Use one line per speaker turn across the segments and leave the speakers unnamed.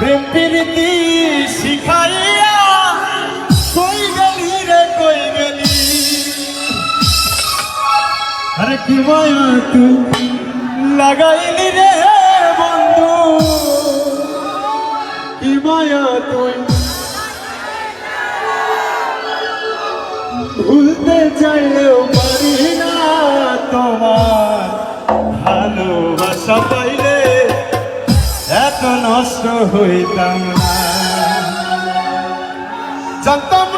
প্রেম প্রীতি শিখাইয়া কই গেলি রে, কই গেলি? আরে কি মায়া তুই লাগাইলি রে বন্ধু? কি মায়া তুই? ভুলতে চাইলেও পারি না তোমার ভালোবাসা হইতাম জানতাম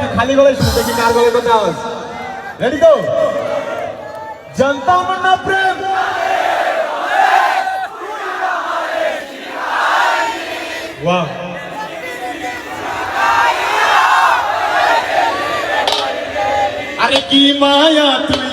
হাততালি গলায় শুনে দেখি কার গলায় কথা আওয়াজ। রেডি তো? জনতা মন্না প্রেম। বাহ আরে কি মায়া তুই